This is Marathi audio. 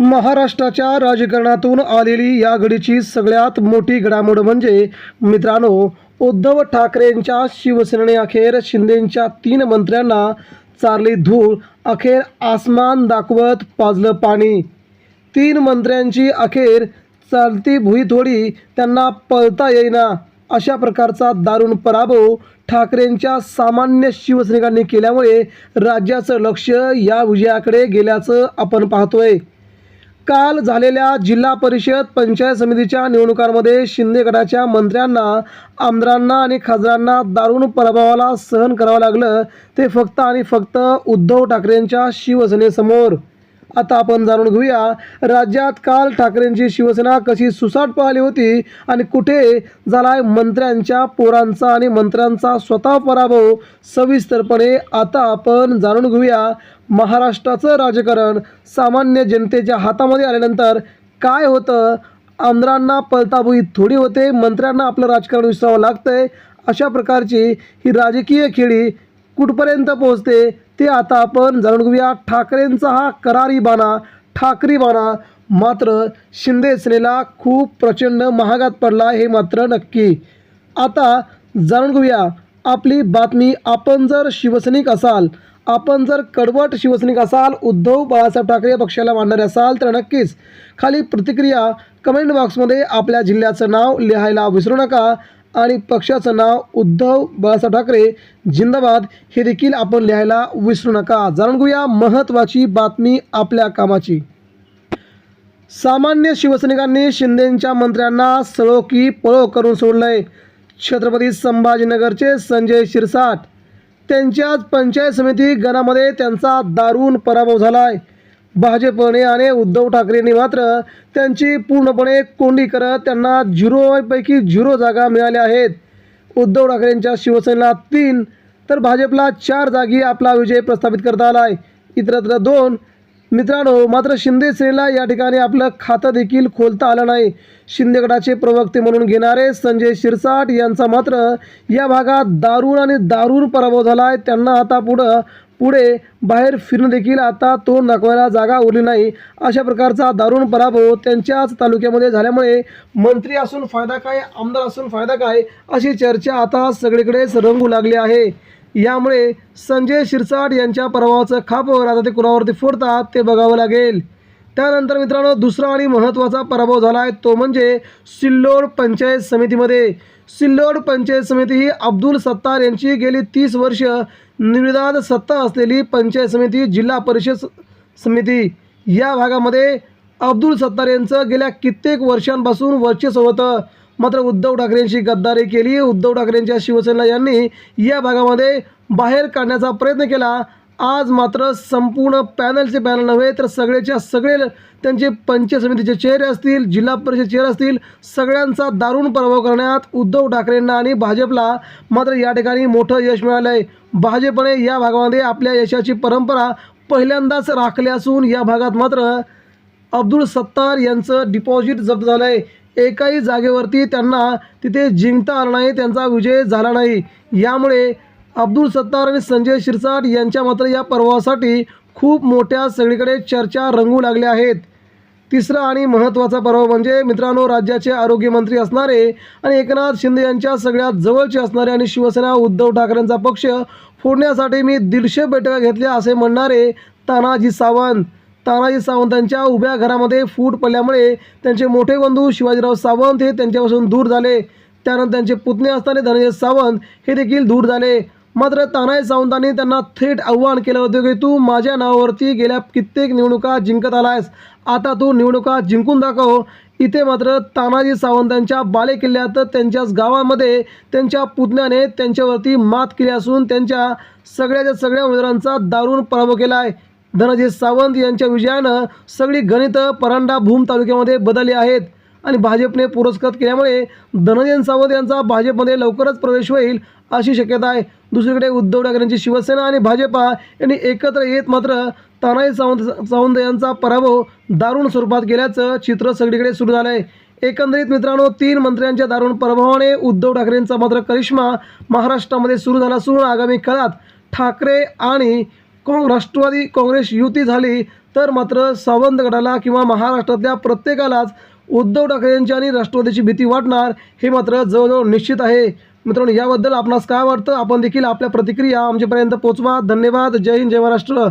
महाराष्ट्राच्या राजकारणातून आलेली या घडीची सगळ्यात मोठी घडामोड म्हणजे मित्रांनो उद्धव ठाकरेंच्या शिवसेनेने अखेर शिंदेंच्या तीन मंत्र्यांना चारली धूळ अखेर आसमान दाखवत पाजलं पाणी. तीन मंत्र्यांची अखेर चालती भुई थोडी त्यांना पळता येईना. अशा प्रकारचा दारुण पराभव ठाकरेंच्या सामान्य शिवसैनिकांनी केल्यामुळे राज्याचं लक्ष या विजयाकडे गेल्याचं आपण पाहतोय. काल झालेल्या जिल्हा परिषद पंचायत समितीच्या निवडणुकांमध्ये शिंदे गटाच्या मंत्र्यांना आमदारांना आणि खासदारांना दारुण पराभवाला सहन करावं लागलं. ते फक्त आणि फक्त उद्धव ठाकरेंच्या शिवसेनेसमोर. आता आपण जाणून घेऊया राज्यात काल ठाकरेंची शिवसेना कशी सुसाट पाहिली होती आणि कुठे झालाय मंत्र्यांच्या पोरांचा आणि मंत्र्यांचा स्वतः पराभव सविस्तरपणे आता आपण जाणून घेऊया. महाराष्ट्राचं राजकारण सामान्य जनतेच्या हातामध्ये आल्यानंतर काय होतं? आमदारांना पलताबुई थोडी होते मंत्र्यांना आपलं राजकारण विसरावं लागतंय. अशा प्रकारची ही राजकीय खेळी कुठपर्यंत पोहोचते ते आता आपण जाणून घेऊया. ठाकरेंचा हा करारी बाणा ठाकरी बाणा मात्र शिंदे सेनेला खूप प्रचंड महागात पडला हे मात्र नक्की. आता जाणून घेऊया आपली बातमी. आपण जर शिवसैनिक असाल आपण जर कडवट शिवसैनिक असाल उद्धव बाळासाहेब ठाकरे पक्षाला मांडणारे असाल तर नक्कीच खाली प्रतिक्रिया कमेंट बॉक्समध्ये आपल्या जिल्ह्याचं नाव लिहायला विसरू नका. आणि पक्षाचं नाव उद्धव बाळासाहेब ठाकरे जिंदाबाद हे देखील आपण लिहायला विसरू नका. जाणून घेऊया महत्त्वाची बातमी आपल्या कामाची. सामान्य शिवसैनिकांनी शिंदेंच्या मंत्र्यांना सळो की पळो करून सोडलंय. छत्रपती संभाजीनगरचे संजय शिरसाट. त्यांच्याच पंचायत समिती गणामध्ये त्यांचा दारुण पराभव झाला आहे भाजपने आणि उद्धव ठाकरेंनी मात्र त्यांची पूर्णपणे कोंडी करत त्यांना झिरोपैकी झिरो जागा मिळाल्या आहेत. उद्धव ठाकरेंच्या शिवसेनेला तीन तर भाजपला चार जागी आपला विजय प्रस्थापित करता आला आहे इतरत्र दोन. मित्रांनो मात्र शिंदे सेनेला या ठिकाणी आपलं खातं देखील खोलता आलं नाही. शिंदे गटाचे प्रवक्ते म्हणून घेणारे संजय शिरसाट यांचा मात्र या भागात दारुण आणि दारुण पराभव झाला आहे त्यांना आता पुढं पुढे बाहेर फिरणं देखील आता तोंड दाखवायला जागा उरली नाही. अशा प्रकारचा दारुण पराभव त्यांच्याच तालुक्यामध्ये झाल्यामुळे मंत्री असून फायदा काय आमदार असून फायदा काय अशी चर्चा आता सगळीकडेच रंगू लागली आहे. यामुळे संजय शिरसाट यांच्या पराभवाचं खापवर आता ते कुणावरती फोडतात ते बघावं लागेल. त्यानंतर मित्रांनो दुसरा आणि महत्त्वाचा पराभव झाला आहे तो म्हणजे सिल्लोड पंचायत समितीमध्ये. सिल्लोड पंचायत समिती ही अब्दुल सत्तार यांची गेली तीस वर्ष निर्विवाद सत्ता असलेली पंचायत समिती जिल्हा परिषद समिती. या भागामध्ये अब्दुल सत्तार यांचं गेल्या कित्येक वर्षांपासून वर्चस्व होतं. मात्र उद्धव ठाकरेंची गद्दारी केली. उद्धव ठाकरेंच्या शिवसेना यांनी या भागामध्ये बाहेर काढण्याचा प्रयत्न केला. आज मात्र संपूर्ण पॅनलचे पॅनल नव्हे तर सगळेच्या सगळे त्यांचे पंचायत समितीचे चेहरे असतील जिल्हा परिषद चेहरे असतील सगळ्यांचा दारुण पराभव करण्यात उद्धव ठाकरेंना आणि भाजपला मात्र या ठिकाणी मोठं यश मिळालं आहे भाजपने या भागामध्ये आपल्या यशाची परंपरा पहिल्यांदाच राखली असून या भागात मात्र अब्दुल सत्तार यांचं डिपॉझिट जप्त झालं आहे एकाही जागेवरती त्यांना तिथे जिंकता आलं नाही त्यांचा विजय झाला नाही. यामुळे अब्दुल सत्तार आणि संजय शिरसाट यांच्या मात्र या पर्वासाठी खूप मोठ्या सगळीकडे चर्चा रंगू लागल्या आहेत. तिसरा आणि महत्त्वाचा पर्व म्हणजे मित्रांनो राज्याचे आरोग्यमंत्री असणारे आणि एकनाथ शिंदे यांच्या सगळ्यात जवळचे असणारे आणि शिवसेना उद्धव ठाकरेंचा पक्ष फोडण्यासाठी मी दीडशे बैठका घेतल्या असे म्हणणारे तानाजी सावंत. तानाजी सावंतांच्या उभ्या घरामध्ये फूट पडल्यामुळे त्यांचे मोठे बंधू शिवाजीराव सावंत हे त्यांच्यापासून दूर झाले. त्यानंतर त्यांचे पुतणे असताना धनंजय सावंत हे देखील दूर झाले. मात्र तानाजी सावंतांनी त्यांना थेट आव्हान केलं होतं की तू माझ्या नावावरती गेल्या कित्येक निवडणुका जिंकत आलायस. आता तू निवडणुका जिंकून दाखव. इथे मात्र तानाजी सावंतांच्या बालेकिल्ल्यात त्यांच्याच गावामध्ये त्यांच्या पुतण्याने त्यांच्यावरती मात केली असून त्यांच्या सगळ्याच्या सगळ्या उमेदवारांचा दारुण पराभव केला आहे धनजी सावंत यांच्या विजयानं सगळी गणितं परांडा भूम तालुक्यामध्ये बदलली आहेत. आणि भाजपने पुरस्कृत केल्यामुळे धनंजय सावंत यांचा भाजपमध्ये लवकरच प्रवेश होईल अशी शक्यता आहे. दुसरीकडे उद्धव ठाकरेंची शिवसेना आणि भाजपा यांनी एकत्र येत मात्र तानाजी सावंत सावंत यांचा पराभव दारुण स्वरूपात केल्याचं चित्र सगळीकडे सुरू झालं आहे एकंदरीत मित्रांनो तीन मंत्र्यांच्या दारुण प्रभावाने उद्धव ठाकरेंचा मात्र करिश्मा महाराष्ट्रामध्ये सुरू झाला असून आगामी काळात ठाकरे आणि काँ राष्ट्रवादी काँग्रेस युती झाली तर मात्र सावंत गटाला किंवा महाराष्ट्रातल्या प्रत्येकालाच उद्धव ठाकरे यांची आणि राष्ट्रवादीची भीती वाटणार हे मात्र जवळजवळ निश्चित आहे. मित्रांनो याबद्दल आपणास काय वाटतं? आपण देखील आपल्या प्रतिक्रिया आमच्यापर्यंत पोचवा धन्यवाद. जय हिंद जय महाराष्ट्र.